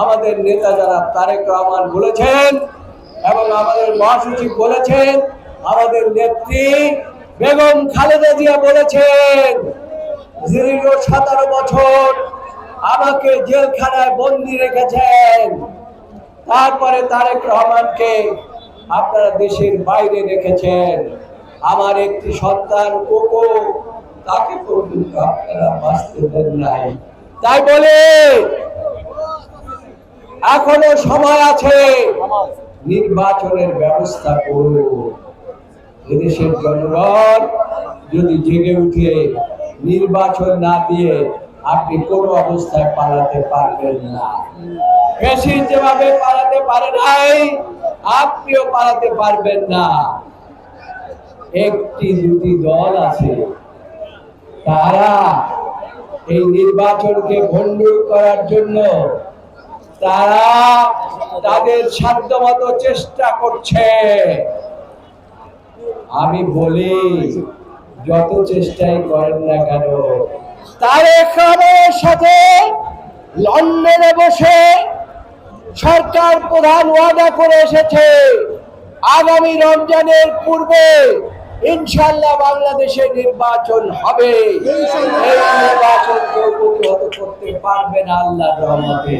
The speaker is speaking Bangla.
আমাদের নেতা যারা তারেক রহমান বলেছেন এবং আমাদের মহাসচিব বলেছেন, আমাদের নেত্রী বেগম খালেদা জিয়া বলেছেন, দীর্ঘ সতেরো বছর আমাকে জেলখানায় বন্দি রেখেছেন। তারপরে তারেক রহমানকে আপনারা দেশের বাইরে রেখেছেন। আমার একটি সন্তান কোকো, তাকে পর্যন্ত আপনারা বাঁচতে দেন নাই। তাই বলে এখনও সময় আছে। নির্বাচনের ব্যবস্থা করুন। এদেশের জনগণ যদি জেগে উঠে নির্বাচন না দিয়ে আপনি কোনো অবস্থায় পালাতে পারবেন না। বেশি যেভাবে পালাতে পারে নাই আপনিও পালাতে পারবেন না। একটি দুটি দল আছে। তারা এই নির্বাচনকে ভণ্ডুল করার জন্য তারা তাদের সাধ্যমতো চেষ্টা করছে। আমি বলি, যত চেষ্টাই করেন না কেন তারেক রহমানের সাথে লন্ডনে বসে সরকার প্রধান ওয়াদা করে এসেছে, আগামী রমজানের পূর্বে ইনশাল্লাহ বাংলাদেশে নির্বাচন হবে। এই নির্বাচন কেউ প্রতিহত করতে পারবে না আল্লাহ রহমতে।